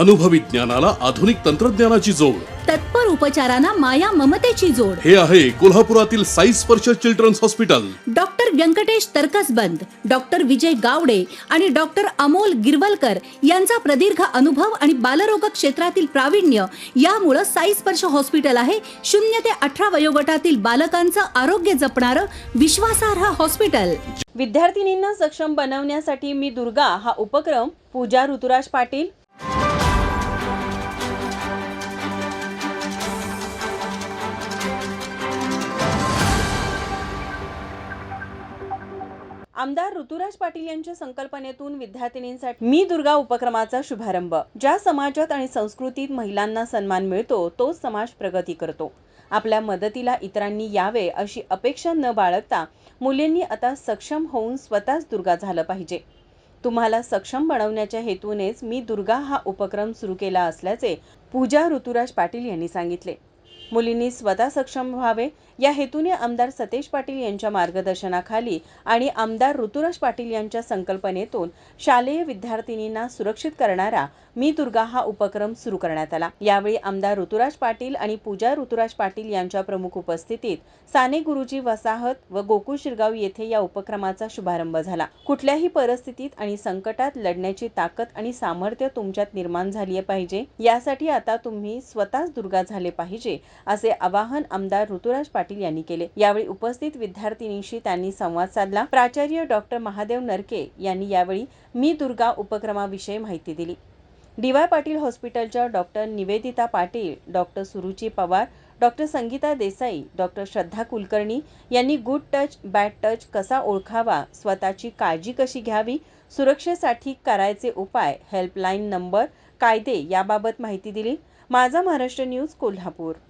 अनुभवी ज्ञानाला आधुनिक तंत्रज्ञानाची जोड. तत्पर उपचारांना माया ममतेची जोड. हे आहे कोल्हापुरातील Sai Sparsh children's hospital. Doctor Venkatesh Taraksaband doctor Vijay Gawade आणि डॉक्टर अमोल गिरवलकर यांचा प्रदीर्घ अनुभव आणि बालरोग क्षेत्रातील प्रावीण्य यामुळं साई स्पर्श हॉस्पिटल आहे. शून्य ते अठरा वयोगटातील बालकांचं आरोग्य जपणारं विश्वासार्ह हॉस्पिटल. विद्यार्थिनींना सक्षम बनवण्यासाठी मी दुर्गा हा उपक्रम पूजा ऋतुराज पाटील आमदार ऋतुराज पाटील यांच्या संकल्पनेतून विद्यार्थिनींसाठी मी दुर्गा उपक्रमाचा शुभारंभ. ज्या समाजात आणि संस्कृतीत महिलांना सन्मान मिळतो तोच समाज प्रगती करतो. आपल्या मदतीला इतरांनी यावे अशी अपेक्षा न बाळगता मुलींनी आता सक्षम होऊन स्वतःच दुर्गा झालं पाहिजे. तुम्हाला सक्षम बनवण्याच्या हेतूनेच मी दुर्गा हा उपक्रम सुरू केला असल्याचे पूजा ऋतुराज पाटील यांनी सांगितले. मुलींनी स्वतः सक्षम व्हावे. या हेतूने आमदार सतेज पाटील यांच्या मार्गदर्शनाखाली आणि आमदार ऋतुराज पाटील यांच्या संकल्पनेतून शालेय विद्यार्थिनींना सुरक्षित करणारा मी दुर्गा हा उपक्रम सुरू करण्यात आला. यावेळी आमदार ऋतुराज पाटील आणि पूजा ऋतुराज पाटील यांच्या प्रमुख उपस्थितीत साने गुरुजी वसाहत व गोकुळ शिरगाव येथे या उपक्रमाचा शुभारंभ झाला. कुठल्याही परिस्थितीत आणि संकटात लढण्याची ताकद आणि सामर्थ्य तुमच्यात निर्माण झाली पाहिजे. यासाठी आता तुम्ही स्वतःच दुर्गा झाले पाहिजे असे आवाहन आमदार ऋतुराज पाटील यांनी केले. यावेळी उपस्थित विद्यार्थिनींशी त्यांनी संवाद साधला. प्राचार्य डॉक्टर महादेव नरके यांनी यावेळी मी दुर्गा उपक्रमाविषयी माहिती दिली. डी वाय पाटील हॉस्पिटलच्या doctor Nivedita Patil doctor Suruchi Pawar doctor Sangeeta Desai doctor Shraddha Kulkarni यांनी गुड टच बॅड टच कसा ओळखावा स्वतःची काळजी कशी घ्यावी सुरक्षेसाठी करायचे उपाय हेल्पलाईन नंबर कायदे याबाबत माहिती दिली. माझा महाराष्ट्र न्यूज कोल्हापूर.